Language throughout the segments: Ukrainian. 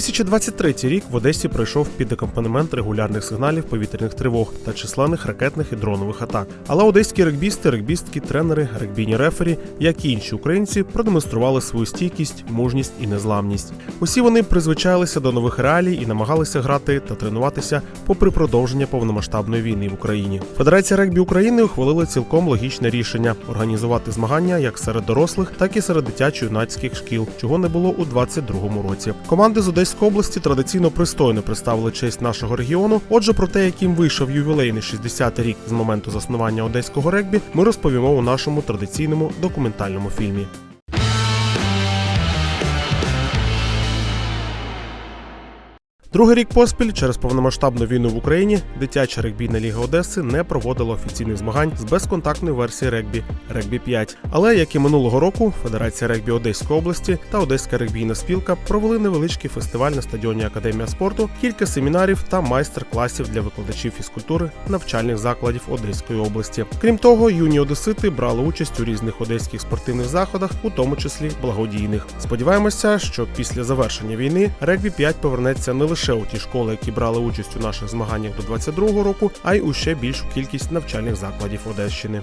2023 рік в Одесі пройшов під акомпанемент регулярних сигналів повітряних тривог та численних ракетних і дронових атак. Але одеські регбісти, регбістки, тренери, регбійні рефері, як і інші українці, продемонстрували свою стійкість, мужність і незламність. Усі вони призвичайлися до нових реалій і намагалися грати та тренуватися попри продовження повномасштабної війни в Україні. Федерація регбі України ухвалила цілком логічне рішення організувати змагання як серед дорослих, так і серед дитячо-юнацьких шкіл, чого не було у 2022 році. Команди з Одеської області традиційно пристойно представили честь нашого регіону. Отже, про те, яким вийшов ювілейний 60-й рік з моменту заснування одеського регбі, ми розповімо у нашому традиційному документальному фільмі. Другий рік поспіль через повномасштабну війну в Україні дитяча регбійна ліга Одеси не проводила офіційних змагань з безконтактної версії регбі регбі 5. Але як і минулого року, Федерація регбі Одеської області та Одеська регбійна спілка провели невеличкий фестиваль на стадіоні Академія спорту, кілька семінарів та майстер-класів для викладачів фізкультури навчальних закладів Одеської області. Крім того, юні одесити брали участь у різних одеських спортивних заходах, у тому числі благодійних. Сподіваємося, що після завершення війни регбі 5 повернеться не лише у ті школи, які брали участь у наших змаганнях до 22-го року, а й у ще більшу кількість навчальних закладів Одещини.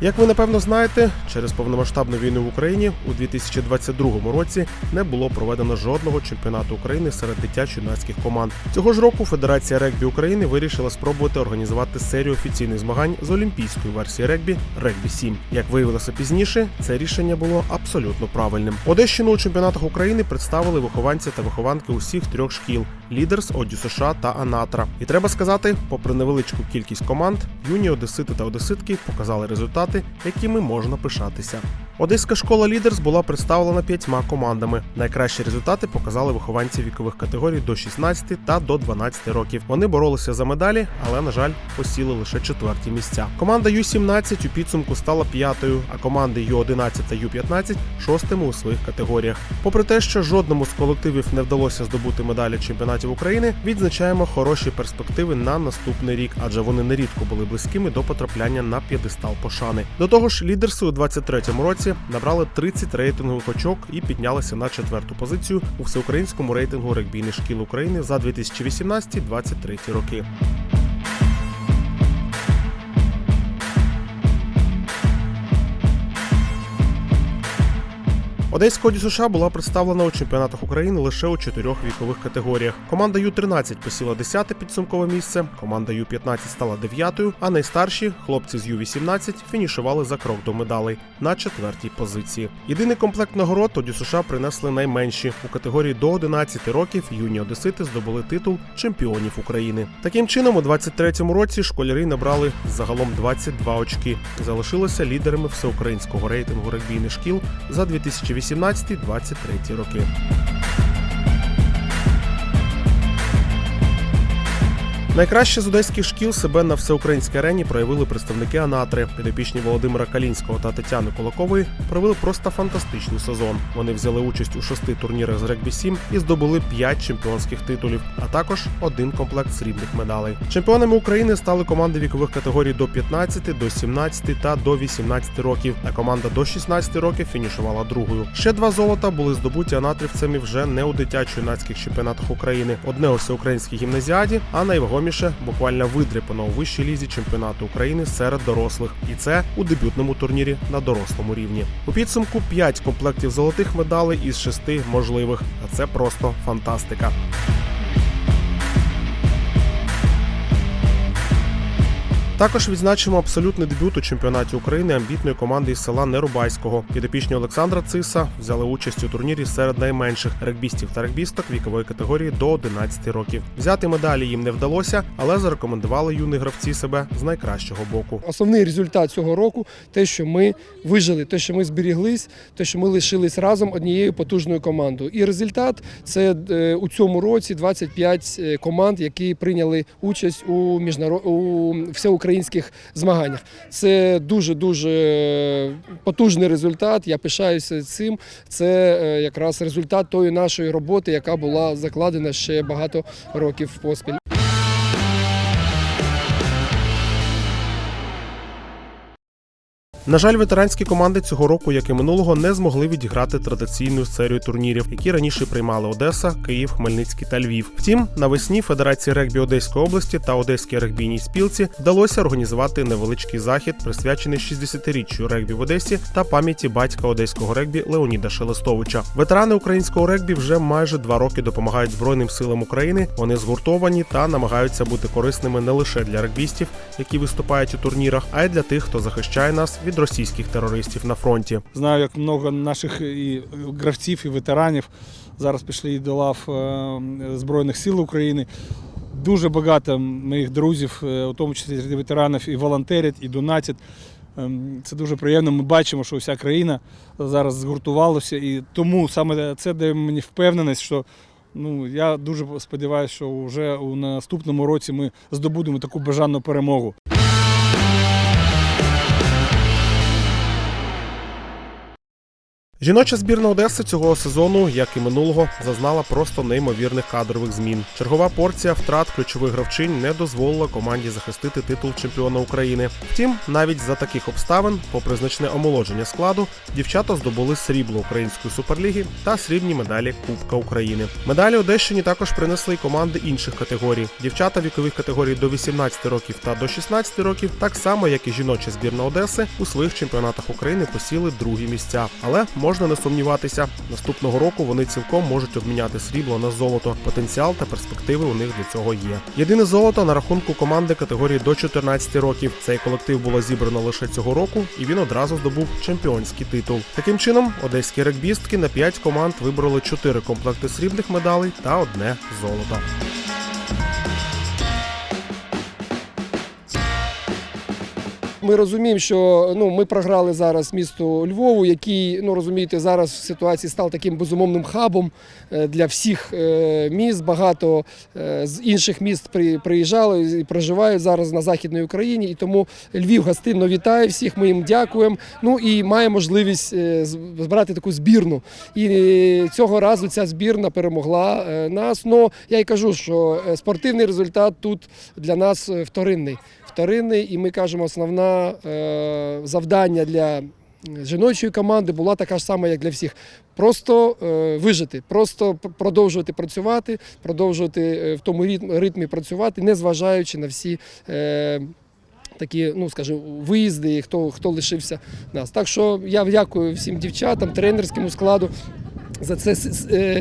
Як ви напевно знаєте, через повномасштабну війну в Україні у 2022 році не було проведено жодного чемпіонату України серед дитячо-юнацьких команд. Цього ж року Федерація регбі України вирішила спробувати організувати серію офіційних змагань з олімпійської версії регбі регбі 7. Як виявилося пізніше, це рішення було абсолютно правильним. Одещину у чемпіонатах України представили вихованці та вихованки усіх трьох шкіл: Лідерс, Одю США та Анатра. І треба сказати, попри невеличку кількість команд, юні одесити та одеситки показали результати, якими можна пишатися. Одеська школа Лідерс була представлена п'ятьма командами. Найкращі результати показали вихованці вікових категорій до 16 та до 12 років. Вони боролися за медалі, але на жаль, посіли лише четверті місця. Команда Ю-17 у підсумку стала п'ятою, а команди Ю-11 та Ю-15 шостими у своїх категоріях. Попри те, що жодному з колективів не вдалося здобути медалі чемпіонатів України, відзначаємо хороші перспективи на наступний рік, адже вони нерідко були близькими до потрапляння на п'єдестал пошани. До того ж, лідерси у 23-му році набрали 30 рейтингових очок і піднялися на четверту позицію у всеукраїнському рейтингу регбійних шкіл України за 2018-2023 роки. Одеська Оді США була представлена у чемпіонатах України лише у чотирьох вікових категоріях. Команда Ю-13 посіла 10-те підсумкове місце, команда Ю-15 стала 9-ю, а найстарші хлопці з Ю-18 фінішували за крок до медалей на четвертій позиції. Єдиний комплект нагород Оді США принесли найменші у категорії до 11 років. Юні одесити здобули титул чемпіонів України. Таким чином, у 23-му році школярі набрали загалом 22 очки. Залишилися лідерами всеукраїнського рейтингу регбійних шкіл за 2018-2023 роки. Найкраще з одеських шкіл себе на всеукраїнській арені проявили представники Анатри. Підопічні Володимира Калінського та Тетяни Кулакової провели просто фантастичний сезон. Вони взяли участь у шести турнірах з регбі 7 і здобули п'ять чемпіонських титулів, а також один комплект срібних медалей. Чемпіонами України стали команди вікових категорій до 15, до 17 та до 18 років. А команда до 16 років фінішувала другою. Ще два золота були здобуті анатрівцями вже не у дитячо-юнацьких чемпіонатах України. Одне у всеукраїнській гімназіаді, а найвагоміше буквально видряпано у вищій лізі чемпіонату України серед дорослих, і це у дебютному турнірі на дорослому рівні. У підсумку 5 комплектів золотих медалей із 6 можливих, а це просто фантастика. Також відзначимо абсолютний дебют у чемпіонаті України амбітної команди із села Нерубайського. Підопічні Олександра Циса взяли участь у турнірі серед найменших регбістів та регбісток вікової категорії до 11 років. Взяти медалі їм не вдалося, але зарекомендували юні гравці себе з найкращого боку. Основний результат цього року те, що ми вижили, те, що ми зберіглись, те, що ми лишились разом однією потужною командою. І результат це е, у цьому році 25 е, команд, які прийняли участь у міжнаро... у всеукраїнських змаганнях. Це дуже дуже потужний результат. Я пишаюся цим. Це е, якраз результат тої нашої роботи, яка була закладена ще багато років поспіль. На жаль, ветеранські команди цього року, як і минулого, не змогли відіграти традиційну серію турнірів, які раніше приймали Одеса, Київ, Хмельницький та Львів. Втім, навесні Федерації регбі Одеської області та Одеській регбійній спілці вдалося організувати невеличкий захід, присвячений 60-річчю регбі в Одесі та пам'яті батька одеського регбі Леоніда Шелестовича. Ветерани українського регбі вже майже два роки допомагають Збройним силам України. Вони згуртовані та намагаються бути корисними не лише для регбістів, які виступають у турнірах, а й для тих, хто захищає нас від російських терористів на фронті. Знаю, як много наших і гравців, і ветеранів зараз пішли до лав е, Збройних сил України. Дуже багато моїх друзів, е, у тому числі серед ветеранів, і волонтерять, і донатять. Ем, Це дуже приємно. Ми бачимо, що вся країна зараз згуртувалася. І тому саме це дає мені впевненість, що ну, я дуже сподіваюся, що вже у наступному році ми здобудемо таку бажану перемогу. Жіноча збірна Одеси цього сезону, як і минулого, зазнала просто неймовірних кадрових змін. Чергова порція втрат ключових гравчинь не дозволила команді захистити титул чемпіона України. Втім, навіть за таких обставин, попри значне омолодження складу, дівчата здобули срібло української суперліги та срібні медалі Кубка України. Медалі Одещині також принесли й команди інших категорій. Дівчата вікових категорій до 18 років та до 16 років, так само як і жіноча збірна Одеси, у своїх чемпіонатах України посіли другі місця. Але можна не сумніватися, наступного року вони цілком можуть обміняти срібло на золото. Потенціал та перспективи у них для цього є. Єдине золото на рахунку команди категорії до 14 років. Цей колектив було зібрано лише цього року, і він одразу здобув чемпіонський титул. Таким чином, одеські регбістки на 5 команд вибороли 4 комплекти срібних медалей та одне золото. Ми розуміємо, що ну ми програли зараз місту Львову, який ну розумієте, зараз в ситуації став таким безумовним хабом е, для всіх е, міст. Багато е, з інших міст при- приїжджали і проживають зараз на західній Україні. І тому Львів гостинно вітає всіх. Ми їм дякуємо. Ну і має можливість збирати таку збірну. І цього разу ця збірна перемогла нас. Ну я й кажу, що спортивний результат тут для нас вторинний вторинний, і ми кажемо, основне завдання для жіночої команди була така ж сама, як для всіх. Просто е, вижити, просто продовжувати працювати, продовжувати е, в тому ритмі працювати, незважаючи на всі. Е, Такі, ну скажімо, виїзди, хто, хто лишився нас. Так що я дякую всім дівчатам, тренерському складу за це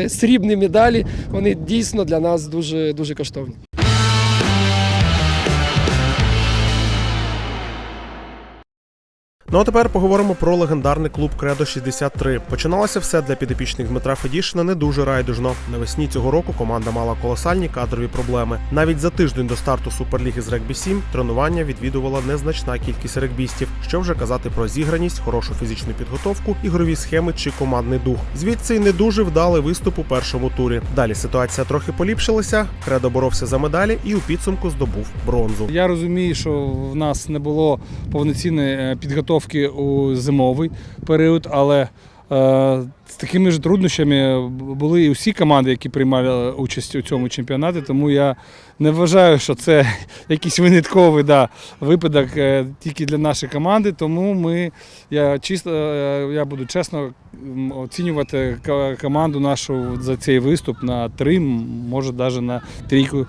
срібні медалі. Вони дійсно для нас дуже, дуже коштовні. Ну а тепер поговоримо про легендарний клуб Кредо 63. Починалося все для підопічних Дмитра Федішина не дуже райдужно. Навесні цього року команда мала колосальні кадрові проблеми. Навіть за тиждень до старту Суперліги з регбі 7 тренування відвідувала незначна кількість регбістів. Що вже казати про зіграність, хорошу фізичну підготовку, ігрові схеми чи командний дух. Звідси й не дуже вдалий виступ у першому турі. Далі ситуація трохи поліпшилася. Кредо боровся за медалі і у підсумку здобув бронзу. Я розумію, що в нас не було повноцінної е, підготовки у зимовий період, але е, з такими ж труднощами були і усі команди, які приймали участь у цьому чемпіонаті. Тому я не вважаю, що це якийсь винятковий да, випадок е, тільки для нашої команди. Тому ми, я чисто е, я буду чесно оцінювати команду нашу за цей виступ на три, може навіть на трійку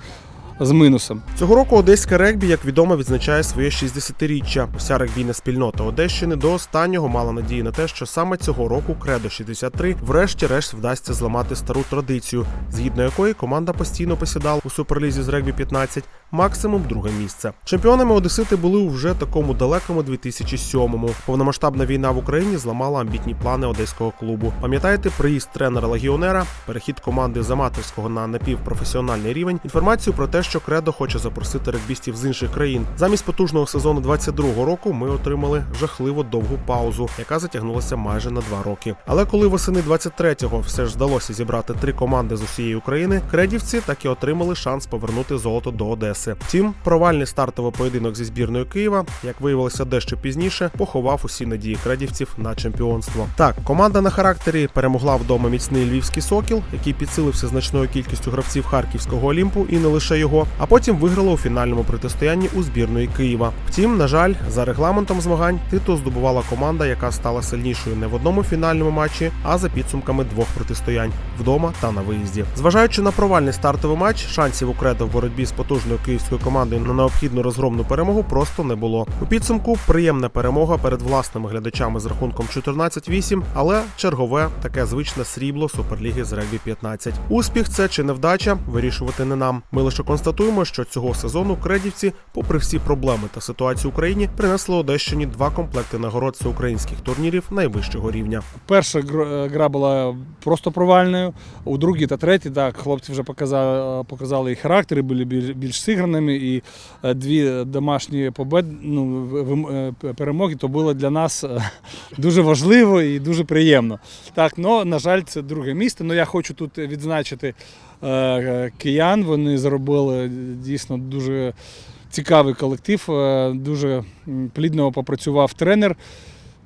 з минусом. Цього року одеське регбі, як відомо, відзначає своє 60-річчя. Уся регбійна спільнота Одещини до останнього мала надії на те, що саме цього року Кредо 63 врешті-решт вдасться зламати стару традицію, згідно якої команда постійно посідала у суперлізі з регбі 15 максимум друге місце. Чемпіонами Одесити були у вже такому далекому 2007-му. Повномасштабна війна в Україні зламала амбітні плани одеського клубу. Пам'ятаєте приїзд тренера легіонера, перехід команди з аматорського на напівпрофесіональний рівень, інформацію про те, що Кредо хоче запросити регбістів з інших країн. Замість потужного сезону 22-го року ми отримали жахливо довгу паузу, яка затягнулася майже на два роки. Але коли восени 23-го все ж вдалося зібрати три команди з усієї України, кредівці так і отримали шанс повернути золото до Одеси. Втім, провальний стартовий поєдинок зі збірною Києва, як виявилося дещо пізніше, поховав усі надії кредівців на чемпіонство. Так, команда на характері перемогла вдома міцний львівський сокіл, який підсилився значною кількістю гравців харківського Олімпу, і не лише його. Дніпро, а потім виграла у фінальному протистоянні у збірної Києва. Втім, на жаль, за регламентом змагань титул здобувала команда, яка стала сильнішою не в одному фінальному матчі, а за підсумками двох протистоянь вдома та на виїзді. Зважаючи на провальний стартовий матч, шансів у кредо в боротьбі з потужною київською командою на необхідну розгромну перемогу просто не було. У підсумку приємна перемога перед власними глядачами з рахунком 14-8, але чергове таке звичне срібло суперліги з регбі 15. Успіх це чи невдача вирішувати не нам. Ми лише констатуємо, що цього сезону кредівці, попри всі проблеми та ситуацію в Україні, принесли Одещині два комплекти нагород всеукраїнських турнірів найвищого рівня. Перша е, гра була просто провальною. У другій та третій, так, хлопці вже показали, показали і характери, були біль- більш зіграними, і е, дві домашні побед, ну, е, перемоги то було для нас е, дуже важливо і дуже приємно. Так, ну, на жаль, це друге місце. Ну, я хочу тут відзначити е, киян. Вони зробили дійсно дуже цікавий колектив, е, дуже плідно попрацював тренер.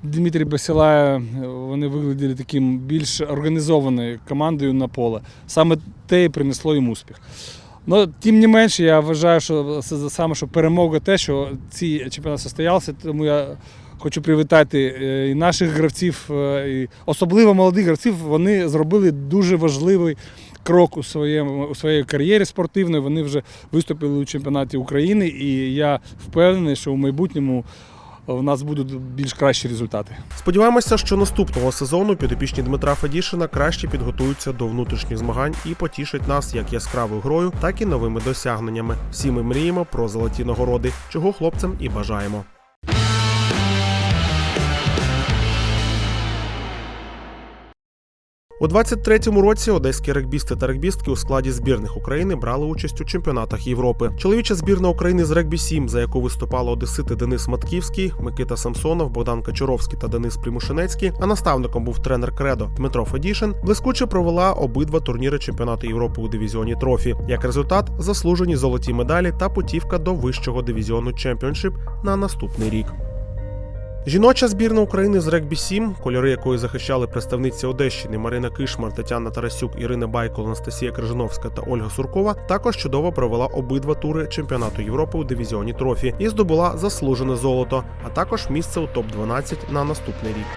Дмитрій Басілая, вони виглядали таким більш організованою командою на поле. Саме те і принесло їм успіх. Ну, тим не менше, я вважаю, що це саме що перемога те, що ці чемпіонат состоявся, тому я хочу привітати е, і наших гравців, е, і особливо молодих гравців, вони зробили дуже важливий крок у, своєму, у своїй кар'єрі спортивної. Вони вже виступили у чемпіонаті України, і я впевнений, що в майбутньому у нас будуть більш кращі результати. Сподіваємося, що наступного сезону підопічні Дмитра Федішина краще підготуються до внутрішніх змагань і потішать нас як яскравою грою, так і новими досягненнями. Всі ми мріємо про золоті нагороди, чого хлопцям і бажаємо. У 23-му році одеські регбісти та регбістки у складі збірних України брали участь у чемпіонатах Європи. Чоловіча збірна України з регбі 7, за яку виступали одесити Денис Матківський, Микита Самсонов, Богдан Качуровський та Денис Примушинецький, а наставником був тренер Кредо Дмитро Федішин, блискуче провела обидва турніри чемпіонату Європи у дивізіоні трофі. Як результат, заслужені золоті медалі та путівка до вищого дивізіону Чемпіоншип на наступний рік. Жіноча збірна України з регбі 7, кольори якої захищали представниці Одещини Марина Кишмар, Тетяна Тарасюк, Ірина Байкол, Анастасія Крижановська та Ольга Суркова, також чудово провела обидва тури чемпіонату Європи у дивізіоні трофі і здобула заслужене золото, а також місце у топ 12 на наступний рік.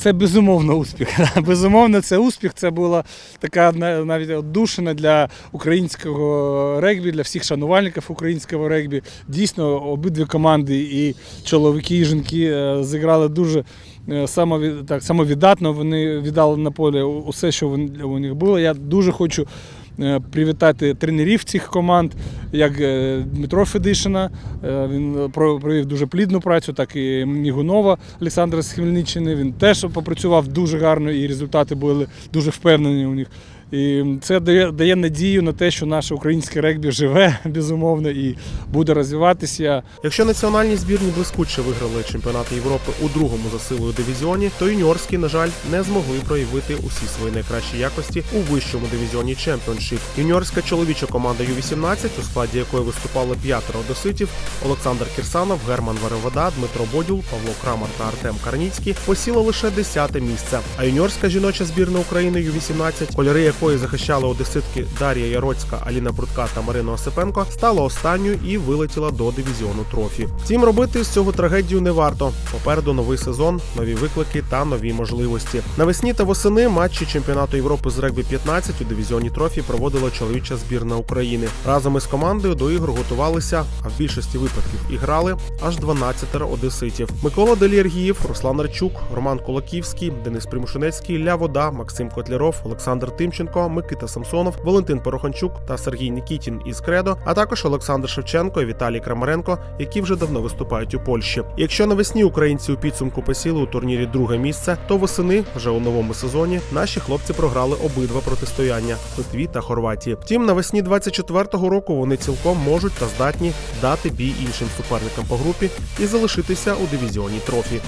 Це безумовно успіх. Безумовно, це успіх. Це була така навіть отдушина для українського регбі, для всіх шанувальників українського регбі. Дійсно, обидві команди, і чоловіки, і жінки е, зіграли дуже е, так, самовіддатно. Вони віддали на полі усе, що у них було. Я дуже хочу. е, Привітати тренерів цих команд, як е, Дмитро Федишина. е, Він про- провів дуже плідну працю, так і Мігунова Олександра з Хмельниччини. Він теж попрацював дуже гарно, і результати були дуже впевнені у них. І це дає, дає надію на те, що наше українське регбі живе безумовно і буде розвиватися. Якщо національні збірні блискуче виграли чемпіонат Європи у другому за силою дивізіоні, то юніорські, на жаль, не змогли проявити усі свої найкращі якості у вищому дивізіоні Чемпіоншип. Юніорська чоловіча команда Ю-18, у складі якої виступали п'ятеро одеситів, Олександр Кірсанов, Герман Варевода, Дмитро Бодюл, Павло Крамар та Артем Карніцький посіла лише десяте місце. А юніорська жіноча збірна України Ю-18, кольори якої захищали одеситки Дар'я Яроцька, Аліна Брудка та Марина Осипенко, стала останньою і вилетіла до дивізіону трофі. Втім, робити з цього трагедію не варто. Попереду новий сезон, нові виклики та нові можливості. Навесні та восени матчі чемпіонату Європи з регбі 15 у дивізіоні трофі проводила чоловіча збірна України. Разом із командою до ігор готувалися, а в більшості випадків і грали аж 12 одеситів. Микола Деліергіїв, Руслан Арчук, Роман Кулаківський, Денис Примушинецький, Ля Вода, Максим Котляров, Олександр Тимченко, Микита Самсонов, Валентин Пороханчук та Сергій Нікітін із Кредо, а також Олександр Шевченко і Віталій Крамаренко, які вже давно виступають у Польщі. Якщо навесні українці у підсумку посіли у турнірі друге місце, то восени вже у новому сезоні наші хлопці програли обидва протистояння Литві та Хорватії. Втім, навесні 24-го року вони цілком можуть та здатні дати бій іншим суперникам по групі і залишитися у дивізіоні трофі.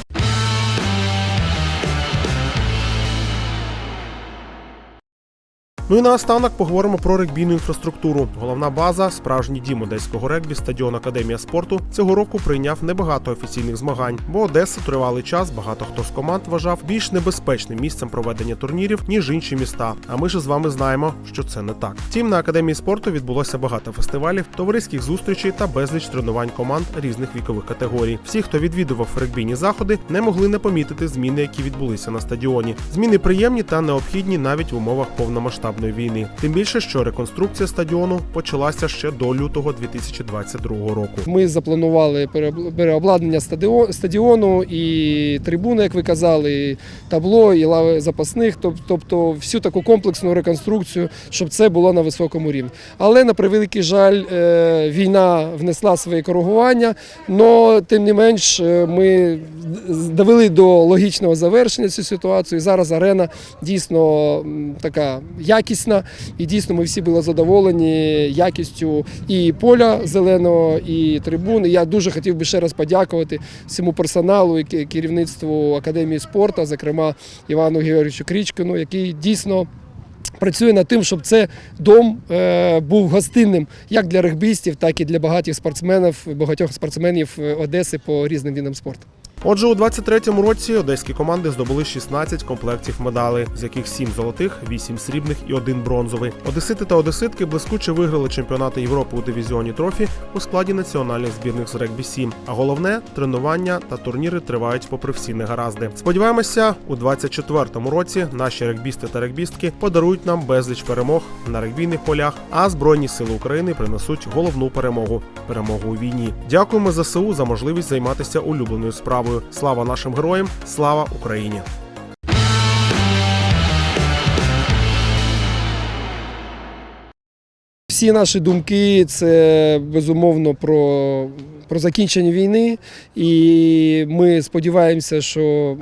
Ну і наостанок поговоримо про регбійну інфраструктуру. Головна база, справжній дім одеського регбі, стадіон Академія спорту цього року прийняв небагато офіційних змагань, бо Одеса тривалий час багато хто з команд вважав більш небезпечним місцем проведення турнірів ніж інші міста. А ми ж з вами знаємо, що це не так. Втім, на академії спорту відбулося багато фестивалів, товариських зустрічей та безліч тренувань команд різних вікових категорій. Всі, хто відвідував регбійні заходи, не могли не помітити зміни, які відбулися на стадіоні. Зміни приємні та необхідні навіть в умовах повномасштабної війни. Тим більше, що реконструкція стадіону почалася ще до лютого 2022 року. Ми запланували переобладнання стадіону і трибуни, як ви казали, і табло, і лави запасних, тобто всю таку комплексну реконструкцію, щоб це було на високому рівні. Але на превеликий жаль, е, війна внесла свої коригування. але тим не менш, е, ми довели до логічного завершення цю ситуацію. І зараз арена дійсно така якісна, і дійсно ми всі були задоволені якістю і поля зеленого, і трибун. І я дуже хотів би ще раз подякувати всьому персоналу і керівництву академії спорту, зокрема Івану Георгійовичу Крічкину, який дійсно. Працює над тим, щоб це дом е, був гостинним як для регбістів, так і для багатьох спортсменів, багатьох спортсменів е, Одеси по різним видам спорту. Отже, у 23-му році одеські команди здобули 16 комплектів медалей, з яких 7 золотих, 8 срібних і 1 бронзовий. Одесити та одеситки блискуче виграли чемпіонати Європи у дивізіоні трофі у складі національних збірних з регбі 7. А головне тренування та турніри тривають попри всі негаразди. Сподіваємося, у 24-му році наші регбісти та регбістки подарують нам безліч перемог на регбійних полях, а збройні сили України принесуть головну перемогу перемогу у війні. Дякуємо ЗСУ за можливість займатися улюбленою справою. Слава нашим героям! Слава Україні! Всі наші думки це безумовно про, про закінчення війни, і ми сподіваємося, що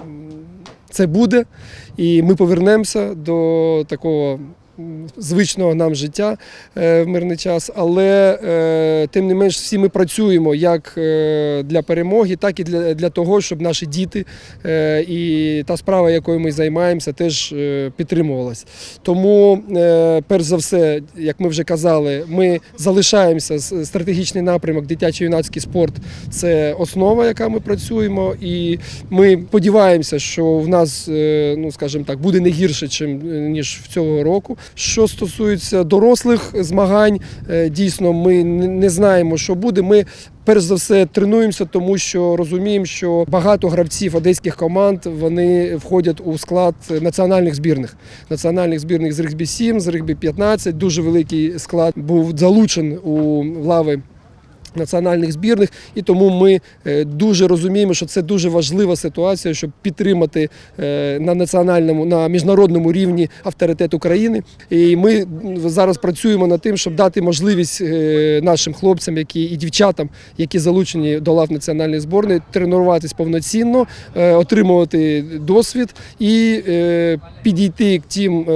це буде, і ми повернемося до такого звичного нам життя е, в мирний час. Але е, тим не менш всі ми працюємо як е, для перемоги, так і для, того, щоб наші діти і та справа, якою ми займаємося, теж підтримувалась. Тому, перш за все, як ми вже казали, ми залишаємося стратегічний напрямок дитячо-юнацький спорт це основа, яка ми працюємо, і ми сподіваємося, що в нас, ну скажімо так, буде не гірше, ніж в цього року. Що стосується дорослих змагань, е, дійсно, ми не- знаємо, що буде. Ми Перш за все тренуємося, тому що розуміємо, що багато гравців одеських команд вони входять у склад національних збірних. Національних збірних з регбі 7, з регбі 15. Дуже великий склад був залучений у лави національних збірних, і тому ми е, дуже розуміємо, що це дуже важлива ситуація, щоб підтримати е, на національному, на міжнародному рівні авторитет України. І ми зараз працюємо над тим, щоб дати можливість е, нашим хлопцям, які і дівчатам, які залучені до лав національної зборної, тренуватись повноцінно, отримувати досвід і підійти к тим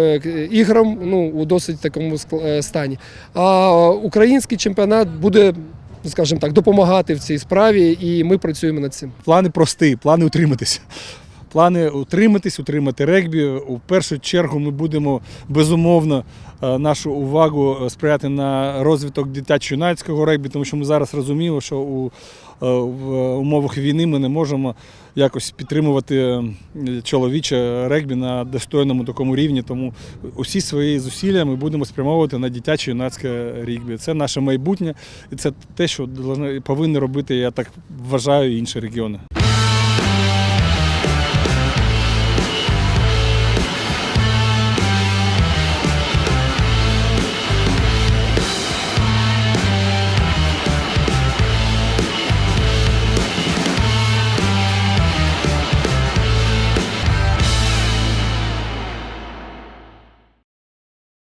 іграм ну, у досить такому стані. А український чемпіонат буде скажімо так, допомагати в цій справі, і ми працюємо над цим. Плани прості, плани утриматися. Плани утриматись, утримати регбі. У першу чергу ми будемо безумовно е, нашу увагу е, сприяти на розвиток дитячо-юнацького регбі, тому що ми зараз розуміємо, що у, в умовах війни ми не можемо якось підтримувати е, чоловіче регбі на достойному такому рівні. Тому усі свої зусилля ми будемо спрямовувати на дитяче юнацьке регбі. Це наше майбутнє, і це те, що повинні робити, я так вважаю, інші регіони.